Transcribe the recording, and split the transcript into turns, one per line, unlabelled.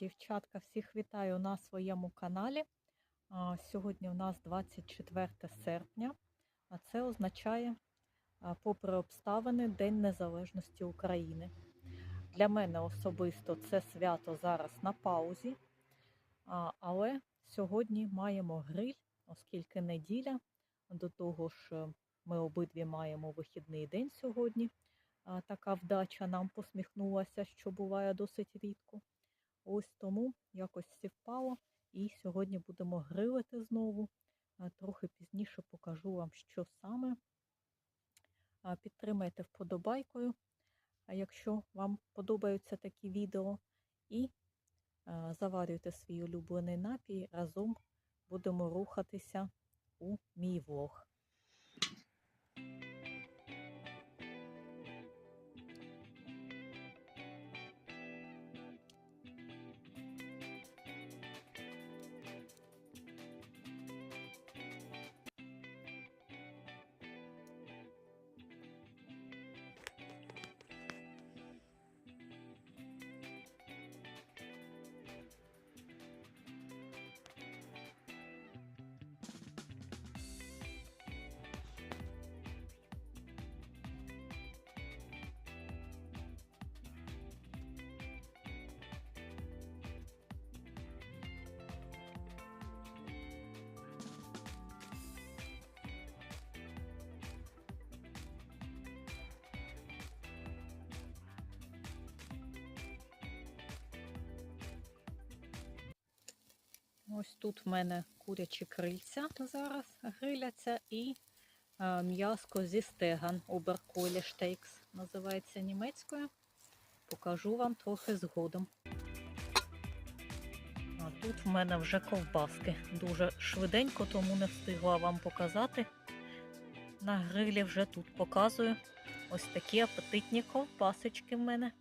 Дівчатка, всіх вітаю на своєму каналі. Сьогодні у нас 24 серпня, а це означає, попри обставини, День Незалежності України. Для мене особисто це свято зараз на паузі, але сьогодні маємо гриль, оскільки неділя. До того ж, е, ми обидві маємо вихідний день сьогодні. Така вдача нам посміхнулася, що буває досить рідко. Ось тому якось співпало. І сьогодні будемо грилити знову. Трохи пізніше покажу вам, що саме. Підтримайте вподобайкою, якщо вам подобаються такі відео. І заварюйте свій улюблений напій. Разом будемо рухатися у мій влог. Ось тут в мене курячі крильця зараз гриляться і е, м'яско зі стеган Оберколі штейкс називається німецькою. Покажу вам трохи згодом. А тут в мене вже ковбаски. Дуже швиденько, тому не встигла вам показати. На грилі вже тут показую. Ось такі апетитні ковбасочки в мене.